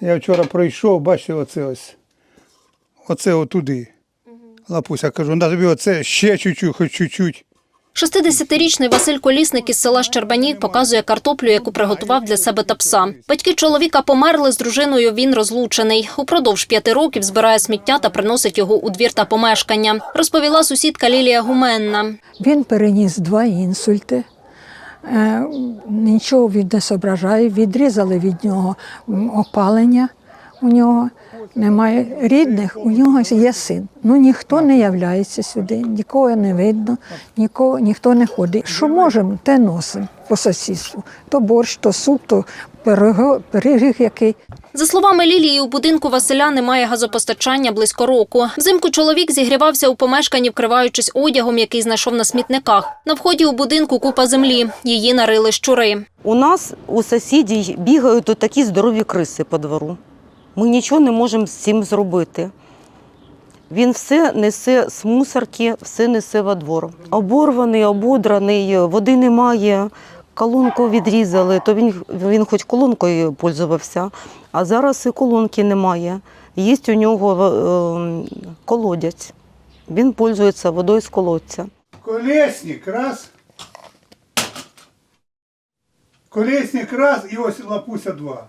Я вчора пройшов, бачите, оце ось. Оце отуди. Лапуся кажу, на тобі оце ще чуть-чуть, хоч чуть-чуть. 60-річний Василь Колісник із села Щербані показує картоплю, яку приготував для себе та пса. Батьки чоловіка померли з дружиною. Він розлучений. Упродовж п'яти років збирає сміття та приносить його у двір та помешкання. Розповіла сусідка Лілія Гуменна. Він переніс два інсульти. Е, Нічого він не зображає, відрізали від нього опалення у нього. Немає рідних, у нього є син. Ну ніхто не являється сюди, нікого не видно, нікого, ніхто не ходить. Що можемо, те носимо по сусідству. То борщ, то суп, то пирог, пиріг який. За словами Лілії, у будинку Василя немає газопостачання близько року. Взимку чоловік зігрівався у помешканні, вкриваючись одягом, який знайшов на смітниках. На вході у будинку купа землі. Її нарили щури. У нас у сусідів бігають тут такі здорові криси по двору. Ми нічого не можемо з цим зробити. Він все несе з мусорки, все несе во двор. Оборваний, ободраний, води немає. Колонку відрізали, то він, він хоч колонкою пользувався, а зараз і колонки немає. Є у нього е, колодязь. Він пользується водою з колодця. Колесник, раз. Колесник, раз, і ось лапуся два.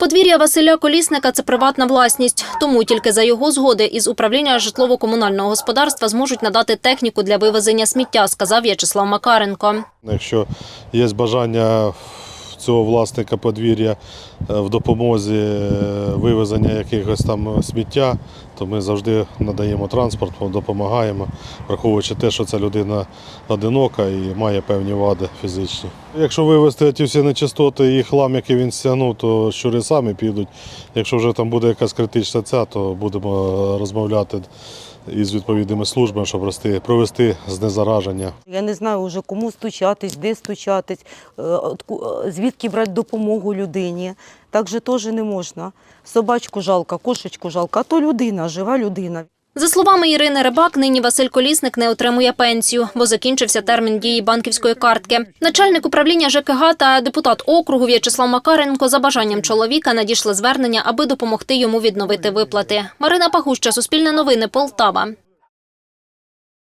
Подвір'я Василя Колісника це приватна власність, тому тільки за його згоди із управління житлово-комунального господарства зможуть надати техніку для вивезення сміття, сказав В'ячеслав Макаренко. Якщо є бажання цього власника подвір'я е, в допомозі е, вивезення якихось там сміття, то ми завжди надаємо транспорт, допомагаємо, враховуючи те, що ця людина одинока і має певні вади фізичні. Якщо вивезти ті всі нечистоти і хлам, який він стягнув, то щури самі підуть. Якщо вже там буде якась критична ця, то будемо розмовляти із відповідними службами, щоб провести- провести знезараження. Я не знаю вже кому стучатись, де стучатись, е, е, звідки брати допомогу людині. Так же теж не можна. Собачку жалко, кошечку жалко, а то людина, жива людина. За словами Ірини Рибак, нині Василь Колісник не отримує пенсію, бо закінчився термін дії банківської картки. Начальник управління ЖКГ та депутат округу В'ячеслав Макаренко за бажанням чоловіка надійшли звернення, аби допомогти йому відновити виплати. Марина Пахуща, Суспільне новини, Полтава.